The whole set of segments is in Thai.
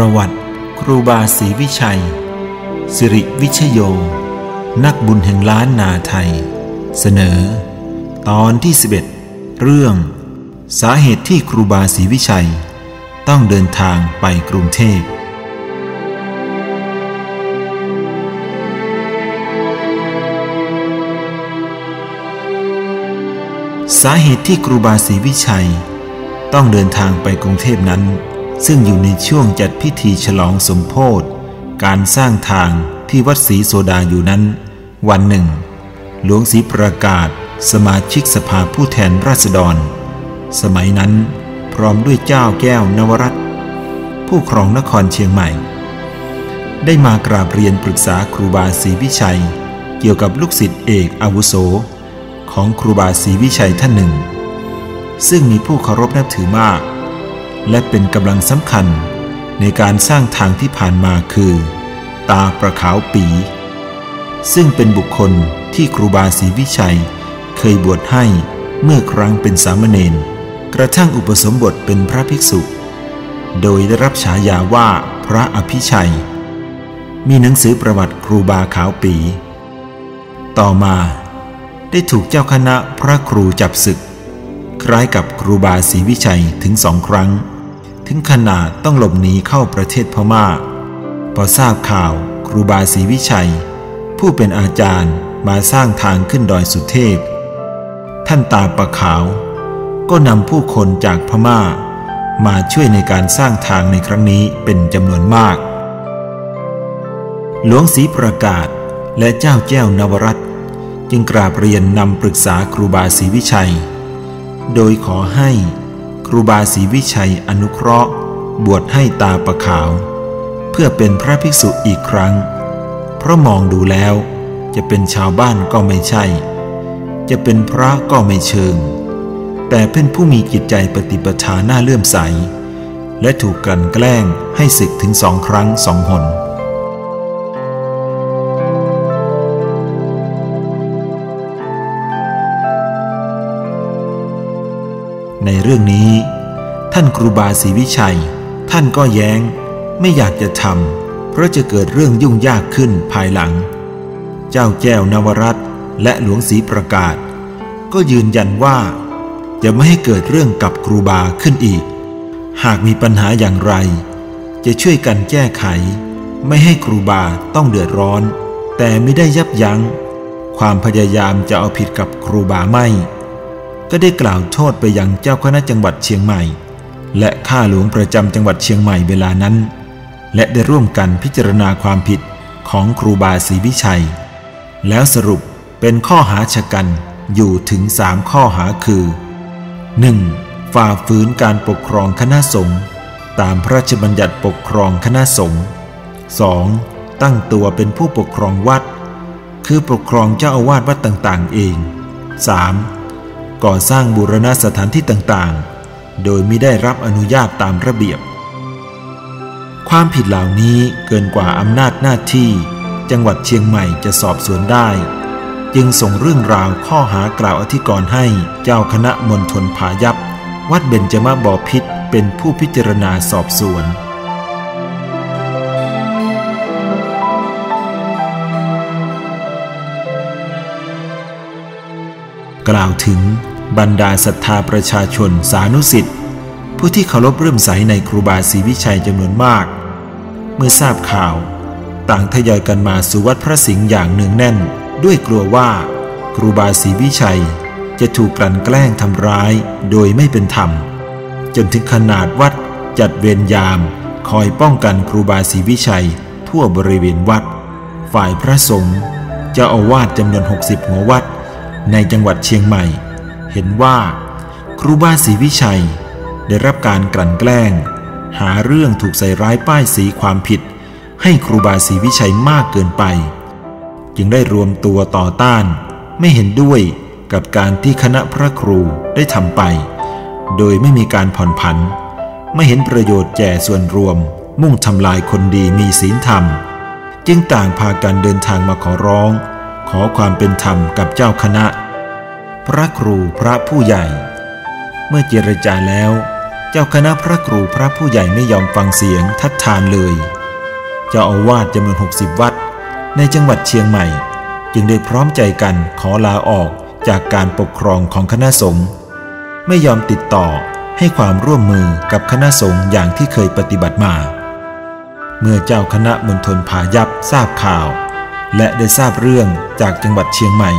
ประวัติ ครูบาศรีวิชัย สิริวิชโย นักบุญแห่งล้านนาไทย เสนอ ตอนที่ 11 เรื่อง สาเหตุที่ครูบาศรีวิชัย ต้องเดินทางไปกรุงเทพสาเหตุที่ครูบาศรีวิชัย ต้องเดินทางไปกรุงเทพนั้น ซึ่งอยู่ในช่วงจัดพิธีฉลองสมโพธิการสร้างทางที่วัดศรีโซดาอยู่นั้น วันหนึ่ง หลวงศรีประกาศ สมาชิกสภาผู้แทนราษฎร สมัยนั้นพร้อมด้วยเจ้าแก้วนวรัตผู้ครองนครเชียงใหม่ ได้มากราบเรียนปรึกษาครูบาศรีวิชัย เกี่ยวกับลูกศิษย์เอกอาวุโส ของครูบาศรีวิชัยท่านหนึ่ง ซึ่งมีผู้เคารพนับถือมาก และเป็นกำลังสำคัญในการสร้างทางที่ผ่านมาคือ ตาประขาวปี ซึ่งเป็นบุคคลที่ครูบาศรีวิชัย เคยบวชให้เมื่อครั้งเป็นสามเณรกระทั่งอุปสมบทเป็นพระภิกษุ โดยได้รับฉายาว่าพระอภิชัย มีหนังสือประวัติครูบาขาวปี ต่อมาได้ถูกเจ้าคณะพระครูจับศึก คล้ายกับครูบาศรีวิชัยถึงสองครั้ง ถึงขนาดต้องหลบหนีเข้าประเทศพม่า พอทราบข่าวครูบาศรีวิชัย ผู้เป็นอาจารย์มาสร้างทางขึ้นดอยสุเทพ ท่านตาประขาว ก็นำผู้คนจากพม่า มาช่วยในการสร้างทางในครั้งนี้เป็นจำนวนมาก หลวงศรีประกาศและเจ้าแก้วนวรัตจึงกราบเรียนนำปรึกษาครูบาศรีวิชัย โดยขอให้ ครูบาศรีวิชัยอนุเคราะห์ บวชให้ตาประขาว เพื่อเป็นพระภิกษุอีกครั้ง เพราะมองดูแล้วจะเป็นชาวบ้านก็ไม่ใช่ จะเป็นพระก็ไม่เชิง แต่เป็นผู้มีจิตใจปฏิปทาหน้าเลื่อมใส และถูกกลั่นแกล้งให้ศึกถึงสองครั้งสองหน ในเรื่องนี้ ท่านครูบาศรีวิชัย ท่านก็แย้งไม่อยากจะทำเพราะจะเกิดเรื่องยุ่งยากขึ้นภายหลัง เจ้าแก้วนวรัตและหลวงศรีประกาศ ก็ยืนยันว่า จะไม่ให้เกิดเรื่องกับครูบาขึ้นอีก หากมีปัญหาอย่างไร จะช่วยกันแก้ไข ไม่ให้ครูบาต้องเดือดร้อน แต่ไม่ได้ยับยัง้ง ความพยายามจะเอาผิดกับครูบาไม่ ก็ได้กล่าวโทษไปยังเจ้าคณะจังหวัดเชียงใหม่ และข้าหลวงประจำจังหวัดเชียงใหม่เวลานั้น และได้ร่วมกันพิจารณาความผิดของครูบาศรีวิชัย แล้วสรุปเป็นข้อหาชะกันอยู่ถึงสามข้อหาคือ 1. ฝ่าฝืนการปกครองคณะสงฆ์ตามพระราชบัญญัติปกครองคณะสงฆ์ 2. ตั้งตัวเป็นผู้ปกครองวัด คือปกครองเจ้าอาวาสวัดต่างๆ เอง 3. ก่อสร้างบูรณสถานที่ต่างๆ โดยไม่ได้รับอนุญาตตามระเบียบ ความผิดเหล่านี้เกินกว่าอำนาจหน้าที่ จังหวัดเชียงใหม่จะสอบสวนได้ จึงส่งเรื่องราวข้อหากล่าวอธิกรณ์ให้เจ้าคณะมณฑลผายับ วัดเบญจมาบอพิษเป็นผู้พิจารณาสอบสวนกล่าวถึง บรรดาศรัทธาประชาชนสานุสิทธิ์ผู้ที่เคารพเรื่มใสในครูบาศรีวิชัยจำนวนมาก เมื่อทราบข่าว ต่างทยอยกันมาสู่วัดพระสิงห์อย่างเนืองแน่น ด้วยกลัวว่า ครูบาศรีวิชัยจะถูกกลั่นแกล้งทำร้ายโดยไม่เป็นธรรม จนถึงขนาดวัดจัดเวรยาม คอยป้องกันครูบาศรีวิชัย ทั่วบริเวณวัด ฝ่ายพระสงฆ์เจ้าอาวาสจำนวน 60 หัววัด ในจังหวัดเชียงใหม่ ห็นว่า ครูบาศรีวิชัย ได้รับการกลั่นแกล้ง หาเรื่องถูกใส่ร้ายป้ายสีความผิด ให้ครูบาศรีวิชัยมากเกินไป จึงได้รวมตัวต่อต้าน ไม่เห็นด้วยกับการที่คณะพระครูได้ทำไป โดยไม่มีการผ่อนผัน ไม่เห็นประโยชน์แก่ส่วนรวม มุ่งทำลายคนดีมีศีลธรรม จึงต่างพากันเดินทางมาขอร้อง ขอความเป็นธรรมกับเจ้าคณะ พระครูพระผู้ใหญ่ เมื่อเจรจาแล้ว เจ้าคณะพระครูพระผู้ใหญ่ไม่ยอมฟังเสียงทัดทานเลย เจ้าอาวาสจำนวนหกสิบวัด ในจังหวัดเชียงใหม่ จึงได้พร้อมใจกันขอลาออกจากการปกครองของคณะสงฆ์ไม่ยอมติดต่อให้ความร่วมมือกับคณะสงฆ์อย่างที่เคยปฏิบัติมา เมื่อเจ้าคณะมณฑลพายัพทราบข่าว และได้ทราบเรื่องจากจังหวัดเชียงใหม่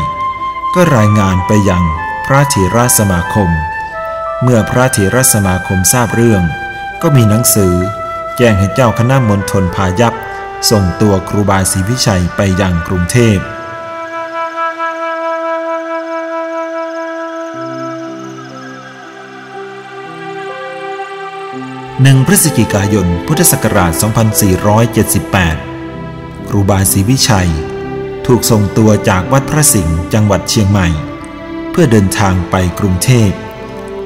ก็รายงานไปยังพระเถรสมาคม เมื่อพระเถรสมาคมทราบเรื่อง ก็มีหนังสือแจ้งให้เจ้าคณะมณฑลพายัพส่งตัวครูบาศรีวิชัยไปยังกรุงเทพ หนึ่งพฤศจิกายนพุทธศักราช 2478 ครูบาศรีวิชัย ถูกส่งตัวจากวัดพระสิงห์จังหวัดเชียงใหม่ เพื่อเดินทางไปกรุงเทพ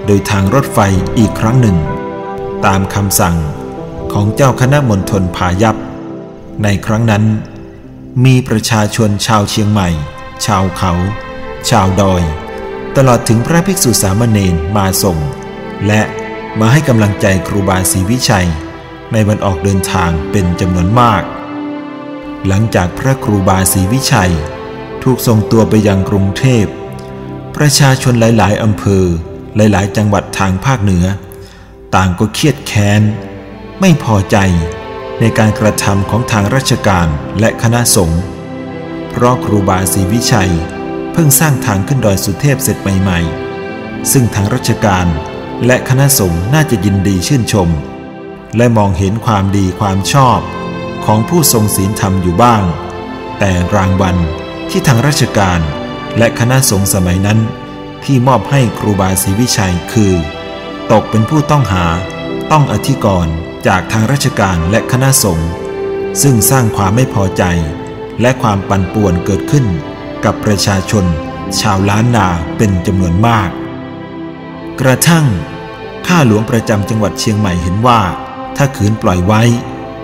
โดยทางรถไฟอีกครั้งหนึ่ง ตามคำสั่งของเจ้าคณะมณฑลพายัพ ในครั้งนั้น มีประชาชนชาวเชียงใหม่ ชาวเขา ชาวดอย ตลอดถึงพระภิกษุสามเณรมาส่ง และมาให้กำลังใจครูบาศรีวิชัย ในวันออกเดินทางเป็นจำนวนมาก หลังจากพระครูบาศรีวิชัย ถูกส่งตัวไปยังกรุงเทพ ประชาชนหลาย ๆ อำเภอ หลาย ๆ จังหวัดทางภาคเหนือ ต่างก็เครียดแค้น ไม่พอใจในการกระทำของทางราชการและคณะสงฆ์ เพราะครูบาศรีวิชัย เพิ่งสร้างทางขึ้นดอยสุเทพเสร็จใหม่ ๆ ซึ่งทางราชการและคณะสงฆ์น่าจะยินดีชื่นชม และมองเห็นความดีความชอบ ของผู้ทรงศีลธรรมอยู่บ้าง แต่รางวัลที่ทางราชการและคณะสงฆ์สมัยนั้น ที่มอบให้ครูบาศรีวิชัยคือ ตกเป็นผู้ต้องหาต้องอธิกรณ์จากทางราชการและคณะสงฆ์ซึ่งสร้างความไม่พอใจ และความปั่นป่วนเกิดขึ้น กับประชาชน ชาวล้านนาเป็นจำนวนมาก กระทั่งข้าหลวงประจำจังหวัดเชียงใหม่เห็นว่า ถ้าขืนปล่อยไว้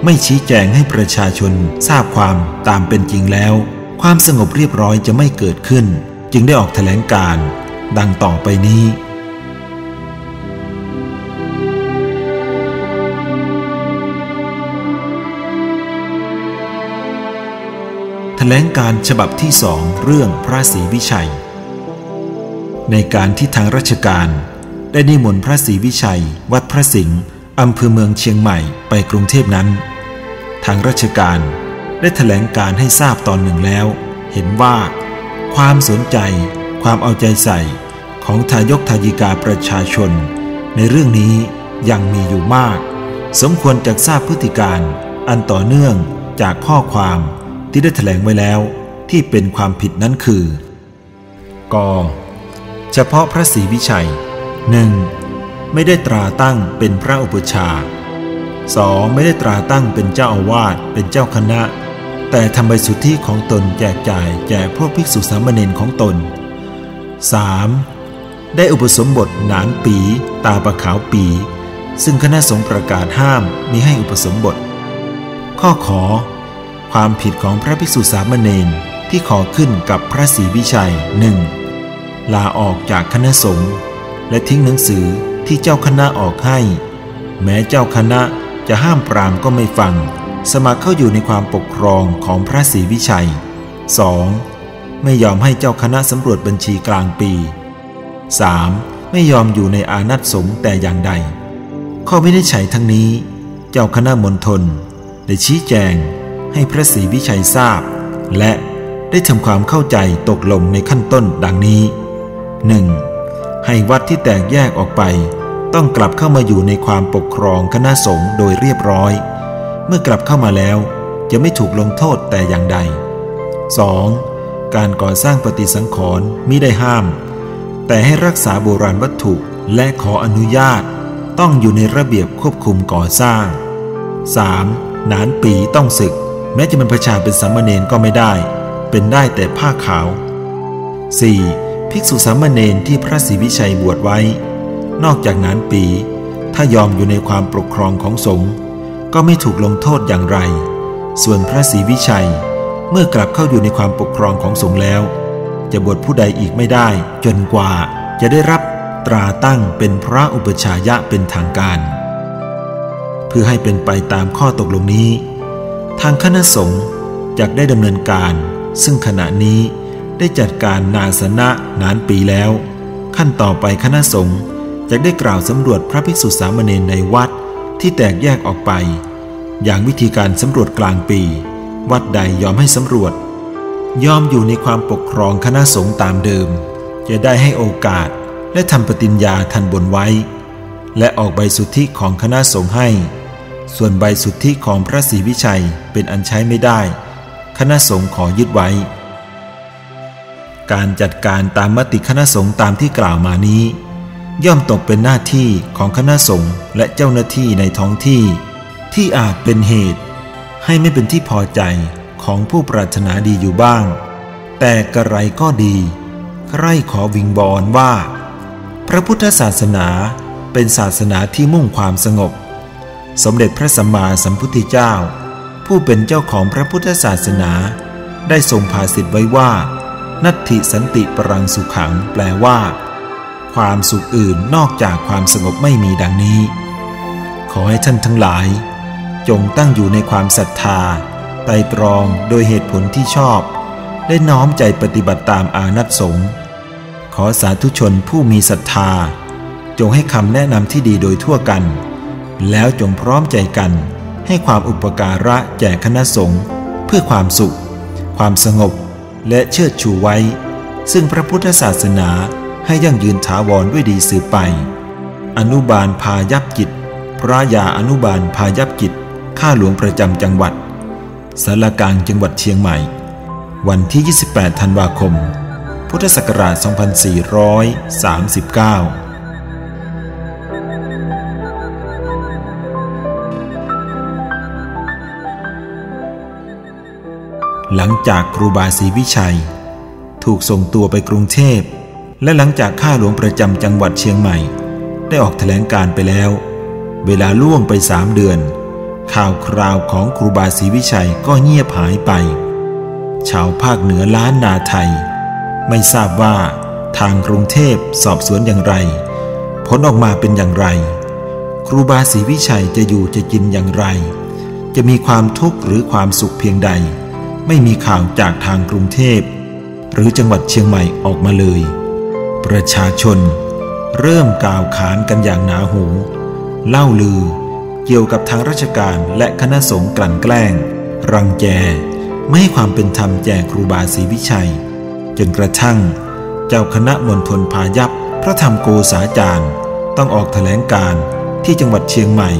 ไม่ชี้แจงให้ประชาชนทราบความตามเป็นจริงแล้ว ความสงบเรียบร้อยจะไม่เกิดขึ้น จึงได้ออกแถลงการ ดังต่อไปนี้แถลงการฉบับที่สองเรื่องพระศรีวิชัย ในการที่ทางราชการ ได้นิมนต์พระศรีวิชัย วัดพระสิงห์ อำเภอเมืองเชียงใหม่ไปกรุงเทพนั้น ทางราชการได้แถลงการให้ทราบตอนหนึ่งแล้ว เห็นว่า ความสนใจ ความเอาใจใส่ ของทายกทายิกาประชาชน ในเรื่องนี้ยังมีอยู่มาก สมควรจะทราบพฤติการอันต่อเนื่องจากข้อความที่ได้แถลงไว้แล้วที่เป็นความผิดนั้นคือกเฉพาะพระศรีวิชัย 1. ไม่ได้ตราตั้งเป็นพระอุปชา 2. ไม่ได้ตราตั้งเป็นเจ้าอาวาสเป็นเจ้าคณะ แต่ทำใบสุทธิของตนแจกจ่ายแก่พวกภิกษุสามเณรของตน 3. ได้อุปสมบทหนานปี ตาประขาวปี ซึ่งคณะสงฆ์ประกาศห้ามมิให้อุปสมบท ข้อขอ ความผิดของพระภิกษุสามเณรที่ขอขึ้นกับพระศรีวิชัยหนึ่งลาออกจากคณะสงฆ์และทิ้งหนังสือ ที่เจ้าคณะออกให้ แม้เจ้าคณะจะห้ามปรามก็ไม่ฟัง สมัครเข้าอยู่ในความปกครองของพระศรีวิชัย 2. ไม่ยอมให้เจ้าคณะสำรวจบัญชีกลางปี 3. ไม่ยอมอยู่ในอานัตสงฆ์แต่อย่างใด ข้อไม่ได้ใช้ทั้งนี้ เจ้าคณะมณฑลได้ชี้แจงให้พระศรีวิชัยทราบ และได้ทำความเข้าใจตกลงในขั้นต้นดังนี้ 1. ให้วัดที่แตกแยกออกไป ต้องกลับเข้ามาอยู่ในความปกครองคณะสงฆ์โดยเรียบร้อย เมื่อกลับเข้ามาแล้วจะไม่ถูกลงโทษแต่อย่างใด 2. การก่อสร้างปฏิสังขรณ์มิได้ห้าม แต่ให้รักษาโบราณวัตถุและขออนุญาต ต้องอยู่ในระเบียบควบคุมก่อสร้าง 3. นานปีต้องศึก แม้จะเป็นประชาเป็นสามเณรก็ไม่ได้ เป็นได้แต่ผ้าขาว 4. ภิกษุสามเณรที่พระศรีวิชัยบวชไว้ นอกจากนั้นปี ถ้ายอมอยู่ในความปกครองของสงฆ์ก็ไม่ถูกลงโทษอย่างไร ส่วนพระศรีวิชัย เมื่อกลับเข้าอยู่ในความปกครองของสงฆ์แล้ว จะบวชผู้ใดอีกไม่ได้ จนกว่าจะได้รับตราตั้งเป็นพระอุปชายะเป็นทางการ เพื่อให้เป็นไปตามข้อตกลงนี้ ทางคณะสงฆ์จะได้ดำเนินการ ซึ่งขณะนี้ได้จัดการนาสนะนานปีแล้ว ขั้นต่อไปคณะสงฆ์ จะได้กล่าวสำรวจพระภิกษุสามเณรในวัดที่แตกแยกออกไป อย่างวิธีการสำรวจกลางปี วัดใดยอมให้สำรวจ ยอมอยู่ในความปกครองคณะสงฆ์ตามเดิม จะได้ให้โอกาสและทำปฏิญญาทันบนไว้ และออกใบสุทธิของคณะสงฆ์ให้ ส่วนใบสุทธิของพระศรีวิชัยเป็นอันใช้ไม่ได้ คณะสงฆ์ขอยึดไว้ การจัดการตามมติคณะสงฆ์ตามที่กล่าวมานี้ ย่อมตกเป็นหน้าที่ของคณะสงฆ์และเจ้าหน้าที่ในท้องที่ ที่อาจเป็นเหตุ ให้ไม่เป็นที่พอใจของผู้ปรารถนาดีอยู่บ้าง แต่กระไรก็ดีใครขอวิงบอลว่า พระพุทธศาสนาเป็นศาสนาที่มุ่งความสงบ สมเด็จพระสัมมาสัมพุทธเจ้า ผู้เป็นเจ้าของพระพุทธศาสนา ได้ทรงภาสิทธิ์ไว้ว่า นัตถิสันติปรังสุขังแปลว่า ความสุขอื่นนอกจากความสงบไม่มีดังนี้ ขอให้ท่านทั้งหลาย จงตั้งอยู่ในความศรัทธาไตรตรองโดยเหตุผลที่ชอบ ได้น้อมใจปฏิบัติตามอานัตสงฆ์ขอสาธุชนผู้มีศรัทธา จงให้คำแนะนำที่ดีโดยทั่วกัน แล้วจงพร้อมใจกัน ให้ความอุปการะแก่คณะสงฆ์เพื่อความสุข ความสงบและเชิดชูไว้ ซึ่งพระพุทธศาสนา ให้ยั่งยืนถาวรด้วยดีสืบไป อนุบาลพายับกิจ พระยาอนุบาลพายับกิจ ข้าหลวงประจำจังหวัดสารกลางจังหวัดเชียงใหม่ วันที่ 28 ธันวาคม พุทธศักราช 2439หลังจากครูบาศรีวิชัย ถูกส่งตัวไปกรุงเทพ และหลังจากข้าหลวงประจำจังหวัดเชียงใหม่ ได้ออกแถลงการไปแล้ว เวลาล่วงไปสามเดือน ข่าวคราวของครูบาศรีวิชัยก็เงียบหายไป ชาวภาคเหนือล้านนาไทย ไม่ทราบว่าทางกรุงเทพสอบสวนอย่างไร ผลออกมาเป็นอย่างไร ครูบาศรีวิชัยจะอยู่จะกินอย่างไร จะมีความทุกข์หรือความสุขเพียงใด ไม่มีข่าวจากทางกรุงเทพ หรือจังหวัดเชียงใหม่ออกมาเลย ประชาชน เริ่มกล่าวขานกันอย่างหนาหู เล่าลือ เกี่ยวกับทางราชการและคณะสงฆ์กลั่นแกล้ง รังแก ไม่ให้ความเป็นธรรมแก่ครูบาศรีวิชัย จนกระทั่ง เจ้าคณะมณฑลพายัพพระธรรมโกษาจารย์ ต้องออกแถลงการที่จังหวัดเชียงใหม่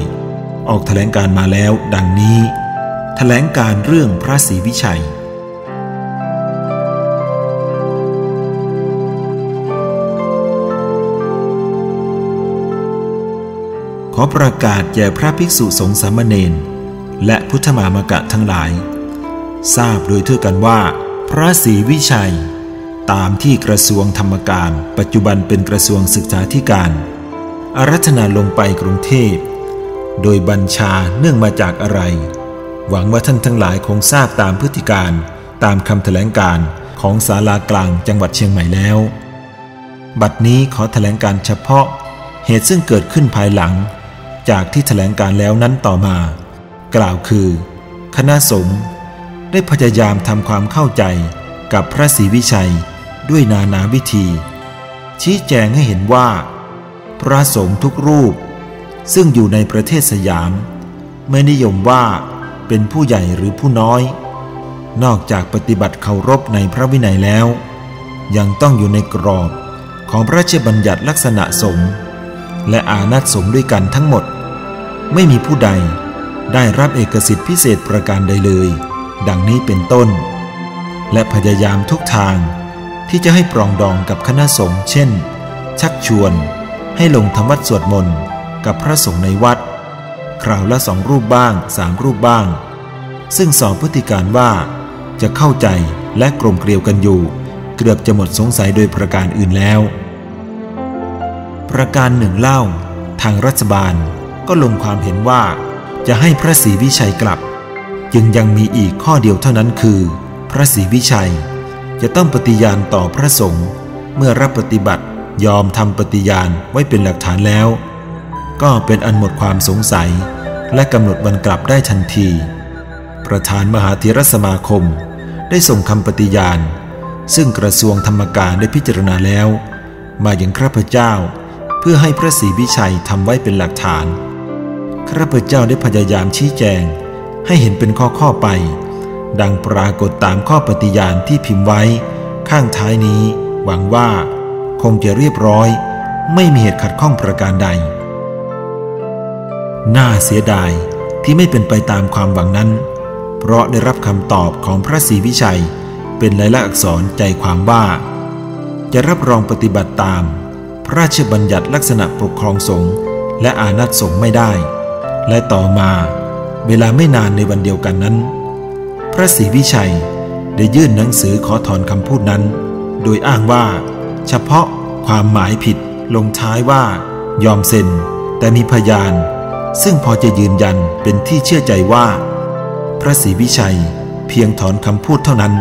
ออกแถลงการมาแล้วดังนี้แถลงการเรื่องพระศรีวิชัย อประกาศแก่พระภิกษุสงฆ์สามเณรและพุทธมามกะทั้งหลาย ทราบโดยทั่วกันว่า พระศรีวิชัย ตามที่กระทรวงธรรมการ ปัจจุบันเป็นกระทรวงศึกษาธิการอารัธนาลงไปกรุงเทพ โดยบัญชาเนื่องมาจากอะไร หวังว่าท่านทั้งหลายคงทราบตามพฤติการตามคำแถลงการของศาลากลางจังหวัดเชียงใหม่แล้ว บัดนี้ขอแถลงการเฉพาะเหตุซึ่งเกิดขึ้นภายหลัง จากที่แถลงการแล้วนั้นต่อมา กล่าวคือ คณะสงฆ์ได้พยายามทำความเข้าใจกับพระศรีวิชัยด้วยนานาวิธี ชี้แจงให้เห็นว่า พระสงฆ์ทุกรูป ซึ่งอยู่ในประเทศสยาม ไม่นิยมว่าเป็นผู้ใหญ่หรือผู้น้อย นอกจากปฏิบัติเคารพในพระวินัยแล้ว ยังต้องอยู่ในกรอบของพระราชบัญญัติลักษณะสงฆ์และอานัตสงฆ์ด้วยกันทั้งหมด ไม่มีผู้ใด ได้รับเอกสิทธิพิเศษประการใดเลย ดังนี้เป็นต้น และพยายามทุกทาง ที่จะให้ปรองดองกับคณะสงฆ์เช่น ชักชวน ให้ลงธรรมวัดสวดมนต์กับพระสงฆ์ในวัด คราวละสองรูปบ้างสามรูปบ้าง ซึ่งสอบพฤติการว่าจะเข้าใจและกลมเกลียวกันอยู่ เกือบจะหมดสงสัยโดยประการอื่นแล้ว ประการหนึ่งเล่า ทางรัฐบาล ก็ลงความเห็นว่าจะให้พระศรีวิชัยกลับ จึงยังมีอีกข้อเดียวเท่านั้นคือ พระศรีวิชัย จะต้องปฏิญาณต่อพระสงฆ์เมื่อรับปฏิบัติยอมทำปฏิญาณไว้เป็นหลักฐานแล้ว ก็เป็นอันหมดความสงสัย และกำหนดวันกลับได้ทันที ประธานมหาเถรสมาคม ได้ส่งคำปฏิญาณ ซึ่งกระทรวงธรรมการได้พิจารณาแล้ว มาอย่างข้าพเจ้า เพื่อให้พระศรีวิชัยทำไว้เป็นหลักฐาน ข้าพเจ้าได้พยายามชี้แจง ให้เห็นเป็นข้อข้อไป ดังปรากฏตามข้อปฏิญาณที่พิมพ์ไว้ ข้างท้ายนี้ หวังว่า คงจะเรียบร้อย ไม่มีเหตุขัดข้องประการใด น่าเสียดายที่ไม่เป็นไปตามความหวังนั้น เพราะได้รับคำตอบของพระศรีวิชัย เป็นลายลักษณ์อักษรใจความว่า จะรับรองปฏิบัติตาม พระราชบัญญัติลักษณะปกครองสงฆ์และอานัตสงฆ์ไม่ได้ และต่อมาเวลาไม่นานในวันเดียวกันนั้น พระศรีวิชัยได้ยื่นหนังสือขอถอนคำพูดนั้น โดยอ้างว่า เฉพาะความหมายผิดลงท้ายว่า ยอมเซ็น แต่มีพยาน ซึ่งพอจะยืนยันเป็นที่เชื่อใจว่า พระศรีวิชัยเพียงถอนคำพูดเท่านั้น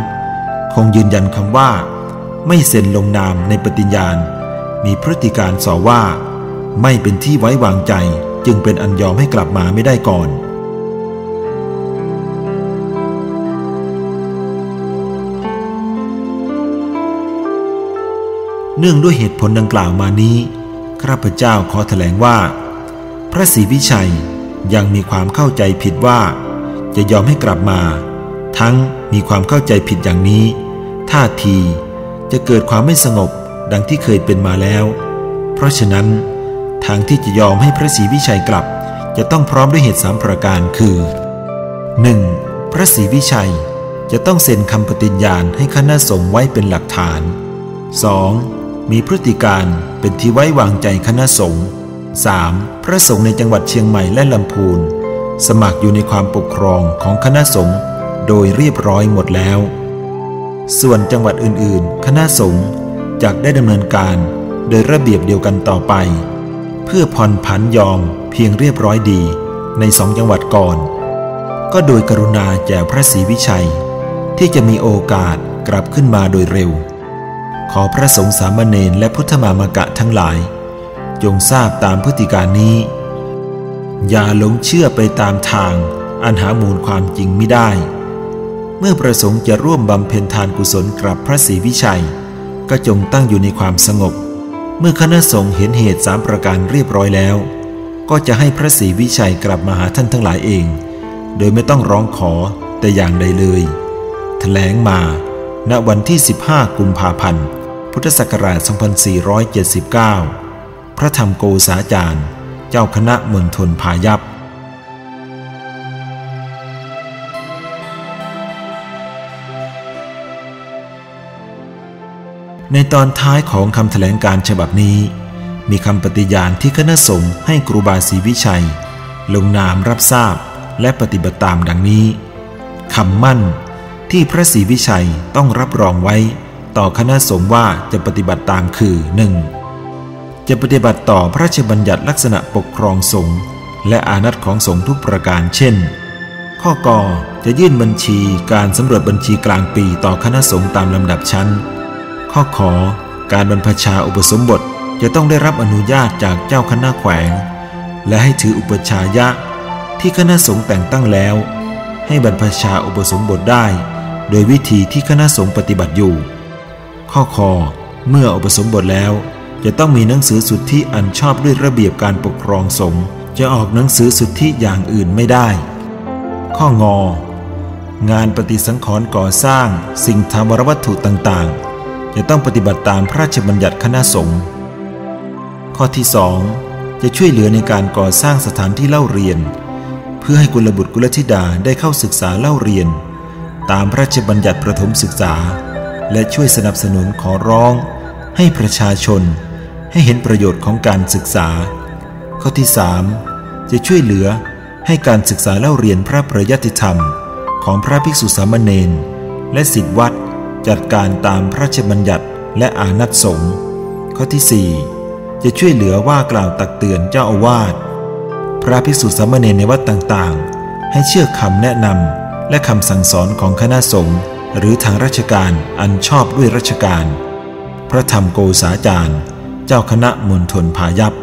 คงยืนยันคำว่า ไม่เซ็นลงนามในปฏิญญาณ มีพฤติการสอว่า ไม่เป็นที่ไว้วางใจ จึงเป็นอันยอมให้กลับมาไม่ได้ก่อนเนื่องด้วยเหตุผลดังกล่าวมานี้ ข้าพเจ้าขอแถลงว่า พระศรีวิชัยยังมีความเข้าใจผิดว่า จะยอมให้กลับมา ทั้งมีความเข้าใจผิดอย่างนี้ ท่าทีจะเกิดความไม่สงบดังที่เคยเป็นมาแล้ว เพราะฉะนั้น ทางที่จะยอมให้พระศรีวิชัยกลับ จะต้องพร้อมด้วยเหตุสามประการคือ 1. พระศรีวิชัยจะต้องเซ็นคำปฏิญญาณให้คณะสงฆ์ไว้เป็นหลักฐาน 2. มีพฤติการเป็นที่ไว้วางใจคณะสงฆ์ 3. พระสงฆ์ในจังหวัดเชียงใหม่และลำพูน สมัครอยู่ในความปกครองของคณะสงฆ์โดยเรียบร้อยหมดแล้ว ส่วนจังหวัดอื่นๆ คณะสงฆ์จะได้ดำเนินการโดยระเบียบเดียวกันต่อไป เพื่อผ่อนผันยอมเพียงเรียบร้อยดีในสองจังหวัดก่อน ก็โดยกรุณาแก่พระศรีวิชัย ที่จะมีโอกาสกลับขึ้นมาโดยเร็ว ขอพระสงฆ์สามเณรและพุทธมามกะทั้งหลาย จงทราบตามพฤติการนี้ อย่าหลงเชื่อไปตามทางอันหามูลความจริงไม่ได้ เมื่อประสงค์จะร่วมบำเพ็ญทานกุศลกลับพระศรีวิชัย ก็จงตั้งอยู่ในความสงบ เมื่อคณะสงฆ์เห็นเหตุสามประการเรียบร้อยแล้ว ก็จะให้พระศรีวิชัยกลับมาหาท่านทั้งหลายเอง โดยไม่ต้องร้องขอแต่อย่างใดเลยแถลงมา ณวันที่ 15 กุมภาพันธ์ พุทธศักราช 2479 พระธรรมโกษาจารย์ เจ้าคณะมณฑลพายัพ ในตอนท้ายของคำแถลงการฉบับนี้ มีคำปฏิญาณที่คณะสงฆ์ให้ครูบาศรีวิชัย ลงนามรับทราบและปฏิบัติตามดังนี้คำมั่นที่พระศรีวิชัยต้องรับรองไว้ ต่อคณะสงฆ์ว่าจะปฏิบัติตามคือ 1. จะปฏิบัติต่อพระราชบัญญัติลักษณะปกครองสงฆ์และอานัตของสงฆ์ทุกประการเช่น ข้อกอจะยื่นบัญชีการสำรวจบัญชีกลางปีต่อคณะสงฆ์ตามลำดับชั้น ข้อขอการบรรพชาอุปสมบทจะต้องได้รับอนุญาตจากเจ้าคณะแขวง และให้ถืออุปชายะที่คณะสงฆ์แต่งตั้งแล้ว ให้บรรพชาอุปสมบทได้ โดยวิธีที่คณะสงฆ์ปฏิบัติอยู่ ข้อคอเมื่ออุปสมบทแล้ว จะต้องมีหนังสือสุทธิอันชอบด้วยระเบียบการปกครองสงฆ์จะออกหนังสือสุทธิอย่างอื่นไม่ได้ ข้องอ งานปฏิสังขรณ์ก่อสร้างสิ่งทามวัตถุต่างๆ จะต้องปฏิบัติตามพระราชบัญญัติคณะสงฆ์ข้อที่สองจะช่วยเหลือในการก่อสร้างสถานที่เล่าเรียน เพื่อให้กุลบุตรกุลธิดาได้เข้าศึกษาเล่าเรียน ตามพระราชบัญญัติประถมศึกษา และช่วยสนับสนุนขอร้อง ให้ประชาชน ให้เห็นประโยชน์ของการศึกษา ข้อที่สามจะช่วยเหลือให้การศึกษาเล่าเรียนพระประยัติธรรม ของพระภิกษุสามเณรและสิทธิวัด จัดการตามพระราชบัญญัติและอานัตสงฆ์ข้อที่สี่จะช่วยเหลือว่ากล่าวตักเตือนเจ้าอาวาสพระภิกษุสามเณรในวัดต่างๆ ให้เชื่อคำแนะนำและคำสั่งสอนของคณะสงฆ์หรือทางราชการอันชอบด้วยราชการ พระธรรมโกษาจารย์ เจ้าคณะมณฑลพายัพ